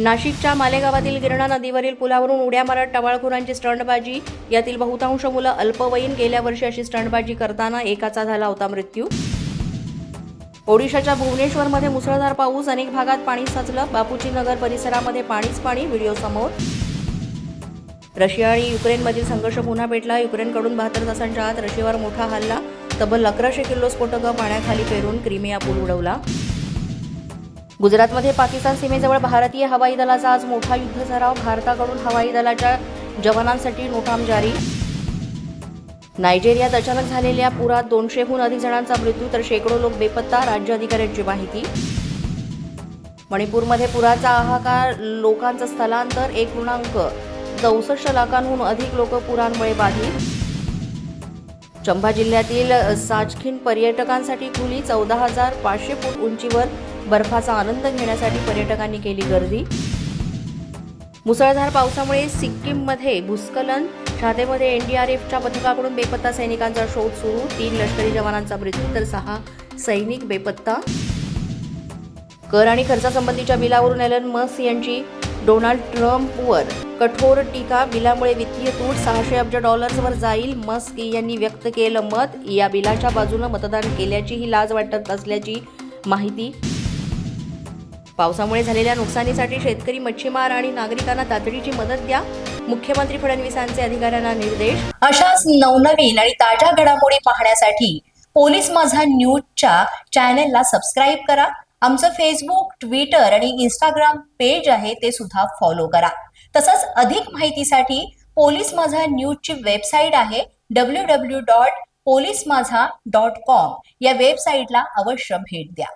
नाशिकच्या मालेगावातील गिरणा नदीवरील पुलावरून उड्या मारत टवाळखोरांची स्टंटबाजी. यातील बहुतांश मुलं अल्पवयीन गेल्या वर्षी अशी स्टंटबाजी करताना एकाचा झाला होता मृत्यू. ओडिशाच्या भुवनेश्वरमध्ये मुसळधार पाऊस अनेक भागात पाणी साचलं बापूजी नगर परिसरामध्ये पाणीच पाणी व्हिडिओ समोर. रशिया आणि युक्रेनमधील संघर्ष पुन्हा पेटला युक्रेनकडून बहात्तर तासांच्या आत रशियावर मोठा हल्ला. तब्बल अकराशे किलो स्फोटकं पाण्याखाली पेरून क्रिमिया पूल उडवला. गुजरातमध्ये पाकिस्तान सीमेजवळ भारतीय हवाई दलाचा आज मोठा युद्ध सराव. भारताकडून हवाई दलाच्या जवानांसाठी नोटाम जारी. नायजेरियात अचानक झालेल्या पुरात दोनशेहून अधिक जणांचा मृत्यू तर शेकडो लोक बेपत्ता राज्य अधिकाऱ्यांची माहिती. मणिपूरमध्ये पुराचा हाहाकार लोकांचं स्थलांतर एक पूर्णांक चौसष्ट लाखांहून अधिक लोक पुरांमुळे बाधित. चंबा जिल्ह्यातील साजखीन पर्यटकांसाठी खुली चौदा हजार पाचशे फूट उंचीवर बर्फाचा आनंद घेण्यासाठी पर्यटकांनी केली गर्दी. मुसळधार पावसामुळे सिक्कीममध्ये भूस्खलन छातेमध्ये एनडीआरएफच्या पथकाकडून बेपत्ता सैनिकांचा शोध सुरू तीन लष्करी जवानांचा मृत्यू तर सहा सैनिक बेपत्ता. कर आणि खर्चासंबंधीच्या बिलावरून एलन मस्क यांची डोनाल्ड ट्रम्पवर कठोर टीका बिलामुळे वित्तीय तूट सहाशे अब्ज डॉलर्सवर जाईल मस्क यांनी व्यक्त केलं मत. या बिलाच्या बाजूनं मतदान केल्याची ही लाज वाटत असल्याची माहिती पावसामुळे झालेल्या नुकसानीसाठी शेतकरी मच्छीमार आणि नागरिकांना तातडीची मदत द्या. मुख्यमंत्री फडणवीसांचे अधिकाऱ्यांना निर्देश. अशाच नवनवीन आणि ताज्या घडामोडी पाहण्यासाठी पोलीस माझा न्यूजच्या चॅनेलला सबस्क्राईब करा. आमचं फेसबुक ट्विटर आणि इंस्टाग्राम पेज आहे ते सुद्धा फॉलो करा. तसंच अधिक माहितीसाठी पोलीस माझा न्यूजची वेबसाईट आहे W W dot police Majha dot com या वेबसाईटला अवश्य भेट द्या.